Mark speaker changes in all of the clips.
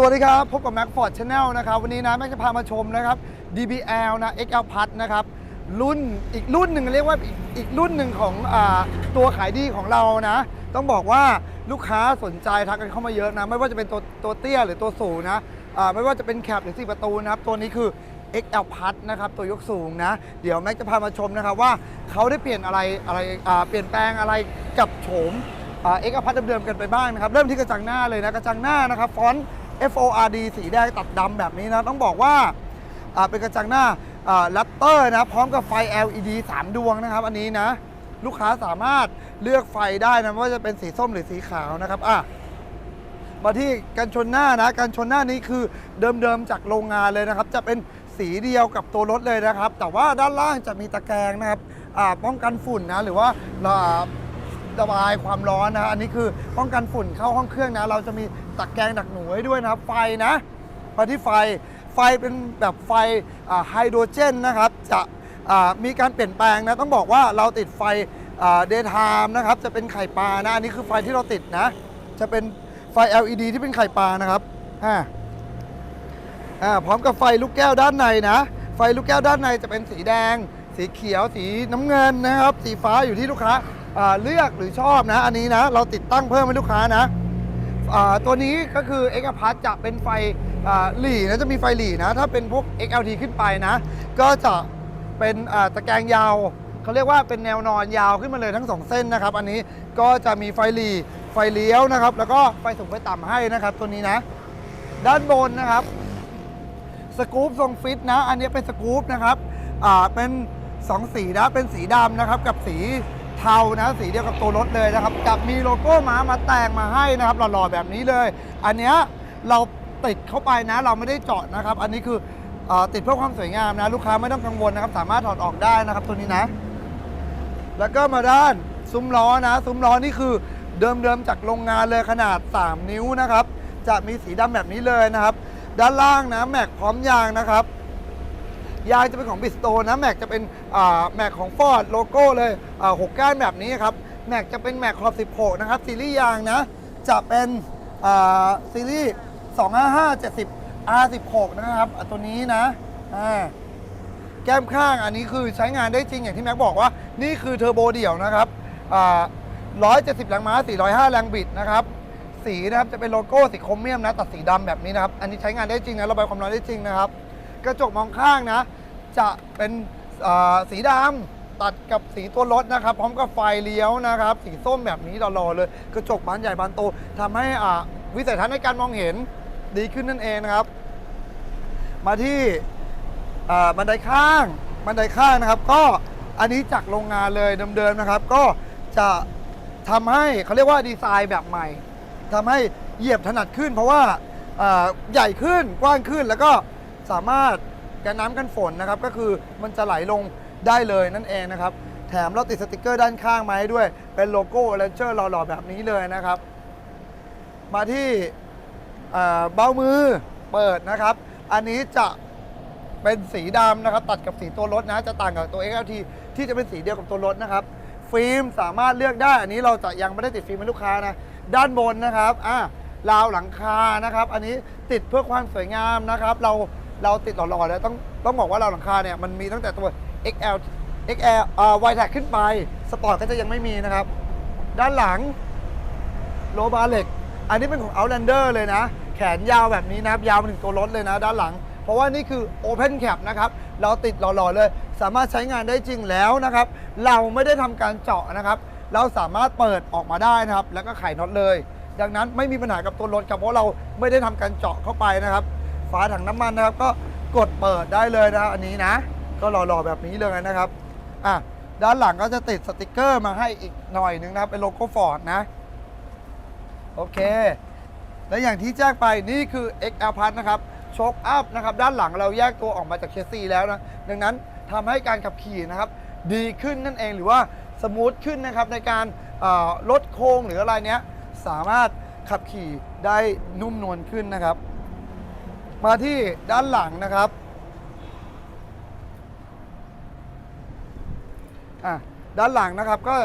Speaker 1: สวัสดีครับ พบกับ Mac Ford Channel นะครับ วันนี้นะ แม็กจะพามาชมนะครับ DBL นะ XL Plus นะครับ รุ่นอีกรุ่นหนึ่งเรียกว่าอีกอีกรุ่นหนึ่งของอตัวขายดีของเรานะ ต้องบอกว่าลูกค้าสนใจทักกันเข้ามาเยอะนะ ไม่ว่าจะเป็นตัวตัวเตี้ยหรือตัวสูงนะไม่ว่าจะเป็นแคปหรือสี่ประตูนะครับ ตัวนี้คือ XL Plus นะครับ ตัวยกสูงนะ เดี๋ยวแม็กจะพามาชมนะครับว่าเขาได้เปลี่ยนอะไรอะไรเปลี่ยนแปลงอะไรกับโฉมเอ็กซ์พัทเดิมๆกันไปบ้างนะครับ เริ่มที่กระจังหน้าเลยนะ กระจังหน้านะครับ ฟอนต์ FORD สีแดงตัดดำแบบนี้นะ ต้องบอกว่าเป็นกระจังหน้าแรปเตอร์นะ พร้อมกับไฟ LED 3 ดวงนะครับ อันนี้นะ ลูกค้าสามารถเลือกไฟได้นะว่าจะเป็นสีส้มหรือสีขาวนะครับอะมาที่กันชนหน้านะกันชนหน้านี้คือเดิมๆจากโรงงานเลยนะครับ จะเป็นสีเดียวกับตัวรถเลยนะครับ แต่ว่าด้านล่างจะมีตะแกรงนะครับป้องกันฝุ่นนะ หรือว่า ระบายความร้อนนะอันนี้คือป้องกันฝุ่นเข้าห้องเครื่องนะ เราจะมีตะแกรงดักหนูให้ด้วยนะครับ ไฟนะมาที่ไฟไฟเป็นแบบไฟไฮโดรเจนนะครับ จะมีการเปลี่ยนแปลงนะ ต้องบอกว่าเราติดไฟเดย์ไทม์นะครับ จะเป็นไข่ปลานะ อันนี้คือไฟที่เราติดนะ จะเป็นไฟ LED ที่เป็นไข่ปลานะครับอ่าอ่าพร้อมกับไฟลูกแก้วด้านในนะ ไฟลูกแก้วด้านในจะเป็นสีแดง สีเขียว สีน้ำเงินนะครับ สีฟ้าอยู่ที่ลูกค้า เลือกหรือชอบนะอันนี้นะ เราติดตั้งเพิ่มให้ลูกค้านะตัวนี้ก็คือ x อ p a r t จะเป็นไฟหลีนะจะมีไฟหลีนะ ถ้าเป็นพวก XLT ขึ้นไปนะ ก็จะเป็นตะแกรงยาวเขาเรียกว่าเป็นแนวนอนยาวขึ้นมาเลยทั้งสองเส้นนะครับ อันนี้ก็จะมีไฟหลีไฟเลี้ยวนะครับ แล้วก็ไฟสูงไฟต่ำให้นะครับ ตัวนี้นะ ด้านบนนะครับสกู๊ปทรงฟิตนะ อันนี้เป็นสกู๊ปนะครับเป็น 2 สีนะเป็นสีดำนะครับกับสี เทานะสีเดียวกับตัวรถเลยนะครับกับมีโลโก้ม้ามาแต่งมาให้นะครับหล่อๆแบบนี้เลย อันเนี้ยเราติดเข้าไปนะเราไม่ได้เจาะนะครับ อันนี้คืออติดเพื่อความสวยงามนะ ลูกค้าไม่ต้องกังวลนะครับ สามารถถอดออกได้นะครับตัวนี้นะ แล้วก็มาด้านซุ้มล้อนะ ซุ้มล้อนี่คือเดิมๆจากโรงงานเลยขนาด 3 นิ้วนะครับ จะมีสีดำแบบนี้เลยนะครับ ด้านล่างนะแม็กพร้อมยางนะครับ ยางจะเป็นของบิสโตนะแม็กจะเป็นแม็กของฟอร์ดโลโก้เลยหกก้านแบบนี้ครับแม็กจะเป็นแม็กขอบ16 นะครับ ซีรีส์ยางนะ จะเป็นซีรีส์255 70 R16 นะครับตัวนี้นะแก้มข้างอันนี้คือใช้งานได้จริงอย่างที่แม็กบอกว่า นี่คือเทอร์โบเดี่ยวนะครับ170 แรงม้า 405 แรงบิดนะครับสีนะครับจะเป็นโลโก้สีโครเมียมนะตัดสีดำแบบนี้นะครับ อันนี้ใช้งานได้จริงนะระบายความร้อนได้จริงนะครับ กระจกมองข้างนะ จะเป็นสีดำตัดกับสีตัวรถนะครับ พร้อมกับไฟเลี้ยวนะครับ สีส้มแบบนี้หล่อๆเลย กระจกบานใหญ่บานโตทำให้วิสัยทัศน์ในการมองเห็นดีขึ้นนั่นเองนะครับ มาที่บันไดข้างบันไดข้างนะครับ ก็อันนี้จากโรงงานเลยเดิมๆนะครับ ก็จะทำให้เขาเรียกว่าดีไซน์แบบใหม่ทำให้เหยียบถนัดขึ้น เพราะว่าใหญ่ขึ้นกว้างขึ้นแล้วก็ สามารถกันน้ำกันฝนนะครับ ก็คือมันจะไหลลงได้เลยนั่นเองนะครับ แถมเราติดสติกเกอร์ด้านข้างมาให้ด้วย เป็นโลโก้เลนเจอร์หล่อๆแบบนี้เลยนะครับ มาที่เบ้ามือเปิดนะครับ อันนี้จะเป็นสีดำนะครับ ตัดกับสีตัวรถนะ จะต่างกับตัว XLT ที่จะเป็นสีเดียวกับตัวรถนะครับ ฟิล์มสามารถเลือกได้ อันนี้เราจะยังไม่ได้ติดฟิล์มให้ลูกค้านะ ด้านบนนะครับอ่าราวหลังคานะครับ อันนี้ติดเพื่อความสวยงามนะครับ เรา เราติดหล่อๆแล้วต้องต้องบอกว่าเราหลังคาเนี่ยมันมีตั้งแต่ตัว XL XL อ่า y t a c ขึ้นไปสปอร์ตก็จะยังไม่มีนะครับ ด้านหลังโลบาร์เหล็กอันนี้เป็นของ Outlander เลยนะ แขนยาวแบบนี้นะครับ ยาวมาถึงตัวรถเลยนะ ด้านหลัง เพราะว่านี่คือ Open Cap นะครับ เราติดหล่อๆเลย สามารถใช้งานได้จริงแล้วนะครับ เราไม่ได้ทำการเจาะนะครับ เราสามารถเปิดออกมาได้นะครับ แล้วก็ไขน็อตเลย ดังนั้นไม่มีปัญหากับตัวรถครับเพราะเราไม่ได้ทำการเจาะเข้าไปนะครับ ฝาถังน้ำมันนะครับ ก็กดเปิดได้เลยนะอันนี้นะ ก็หล่อๆแบบนี้เลยนะครับอะด้านหลังก็จะติดสติกเกอร์มาให้อีกหน่อยนึงนะครับเป็นโลโก้ฟอร์ดนะ โอเค และอย่างที่แจ้งไปนี่คือ XL Plus นะครับโชคอัพนะครับ ด้านหลังเราแยกตัวออกมาจากเชสซีแล้วนะ ดังนั้นทำให้การขับขี่นะครับ ดีขึ้นนั่นเองหรือว่าสมูทขึ้นนะครับ ในการลดโค้งหรืออะไรเนี้ย สามารถขับขี่ได้นุ่มนวลขึ้นนะครับ มาที่ด้านหลังนะครับอะด้านหลังนะครับก็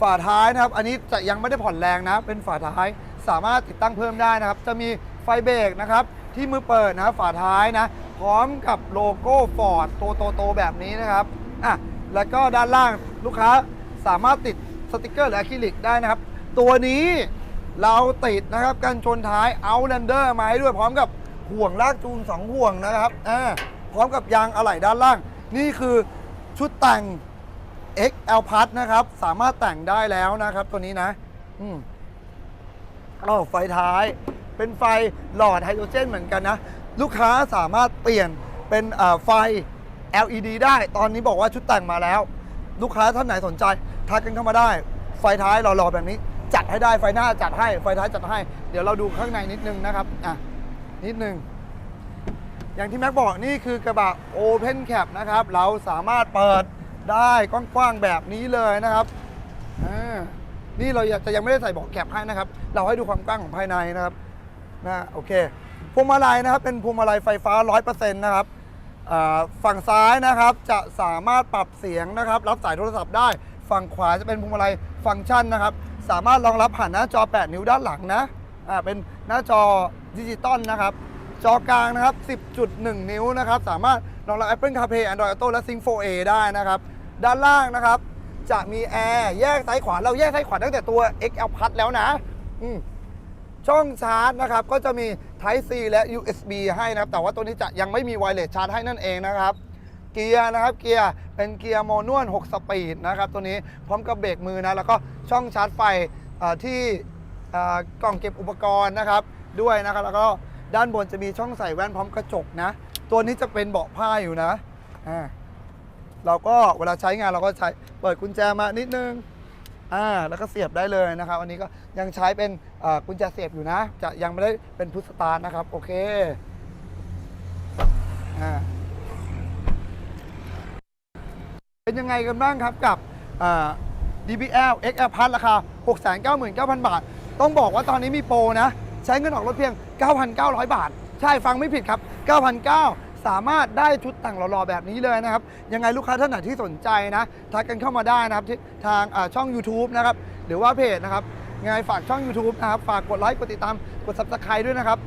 Speaker 1: ฝาท้ายนะครับ อันนี้จะยังไม่ได้ผ่อนแรงนะ เป็นฝาท้ายสามารถติดตั้งเพิ่มได้นะครับ จะมีไฟเบรกนะครับ ที่มือเปิดนะฝาท้ายนะ พร้อมกับโลโก้ฟอร์ดโตโตโตแบบนี้นะครับอะแล้วก็ด้านล่างลูกค้าสามารถติดสติกเกอร์หรืออะคริลิกได้นะครับ ตัวนี้เราติดนะครับกันชนท้ายเอาแลนเดอร์มาให้ด้วยพร้อมกับ ห่วงลากจูงสองห่วงนะครับอ่าพร้อมกับยางอะไหล่ด้านล่าง นี่คือชุดแต่ง XL Plus นะครับ สามารถแต่งได้แล้วนะครับ ตัวนี้นะอืมอ้าวไฟท้าย เป็นไฟหลอดไฮโดรเจนเหมือนกันนะ ลูกค้าสามารถเปลี่ยนเป็นไฟ LED ได้ ตอนนี้บอกว่าชุดแต่งมาแล้ว ลูกค้าท่านไหนสนใจ ทักกันเข้ามาได้ ไฟท้ายหล่อๆแบบนี้ จัดให้ได้ไฟหน้าจัดให้ไฟท้ายจัดให้ เดี๋ยวเราดูข้างในนิดนึงนะครับอะ นิดนึง อย่างที่แม็กบอกนี่คือกระบะ Open Cap นะครับ เราสามารถเปิดได้กว้างๆแบบนี้เลยนะครับนี่เราจะยังไม่ได้ใส่เบอกแคปให้นะครับ เราให้ดูความกว้างของภายในนะครับนะโอเคพวงมาลัยนะครับเป็นพวงมาลัยไฟฟ้า 100%นะครับฝั่งซ้ายนะครับจะสามารถปรับเสียงนะครับ รับสายโทรศัพท์ได้ ฝั่งขวาจะเป็นพวงมาลัยฟังก์ชันนะครับ สามารถรองรับผ่านหน้าจอ 8 นิ้วด้านหลังนะ อ่าเป็นหน้าจอดิจิตอลนะครับ จอกลางนะครับ 10.1 นิ้วนะครับ สามารถรองรับ Apple CarPlay Android Auto และ Sync 4A ได้นะครับ ด้านล่างนะครับ จะมีแอร์แยกซ้ายขวา เราแยกซ้ายขวาตั้งแต่ตัว XL Plus แล้วนะ อืมช่องชาร์จนะครับ ก็จะมี Type C และ USB ให้นะครับ แต่ว่าตัวนี้จะยังไม่มี Wireless Charge ให้นั่นเองนะครับเกียร์นะครับเกียร์เป็นเกียร์โมนวล 6 สปีดนะครับ ตัวนี้พร้อมกับเบรกมือนะ แล้วก็ช่องชาร์จไฟที่ กล่องเก็บอุปกรณ์นะครับ ด้วยนะครับ แล้วก็ด้านบนจะมีช่องใส่แว่นพร้อมกระจกนะ ตัวนี้จะเป็นเบาะผ้าอยู่นะอ่าเราก็เวลาใช้งานเราก็ใช้เปิดกุญแจมานิดนึงอ่าแล้วก็เสียบได้เลยนะครับ อันนี้ก็ยังใช้เป็นกุญแจเสียบอยู่นะ จะยังไม่ได้เป็นพุทสตาร์นะครับ โอเคอ่าเป็นยังไงกันบ้างครับกับ DBL XL Plus ราคา 699,000 บาท ต้องบอกว่าตอนนี้มีโปรนะ ใช้เงินออกรถเพียง 9,900 บาท ใช่ฟังไม่ผิดครับ 9,900 สามารถได้ชุดแต่งหล่อๆแบบนี้เลยนะครับ ยังไงลูกค้าท่านไหนที่สนใจนะทักกันเข้ามาได้นะครับที่ทางช่อง YouTube นะครับหรือว่าเพจนะครับยังไงฝากช่อง YouTube นะครับฝากกดไลค์กดติดตามกด Subscribe ด้วยนะครับ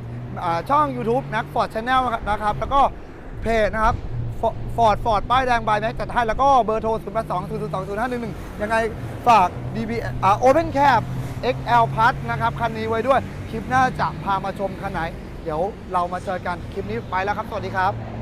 Speaker 1: ช่อง YouTube นักฟอร์ดชาแนลนะครับแล้วก็เพจนะครับฟอร์ดฟอร์ดป้ายแดงบายแม็กจัดให้แล้วก็เบอร์โทร0 8 2 0 0 2 0 5 1 1 ยังไงฝาก DB อ่า Open Cap XL Plus นะครับ คันนี้ไว้ด้วย คลิปหน้าจะพามาชมคันไหน เดี๋ยวเรามาเจอกัน คลิปนี้ไปแล้วครับ สวัสดีครับ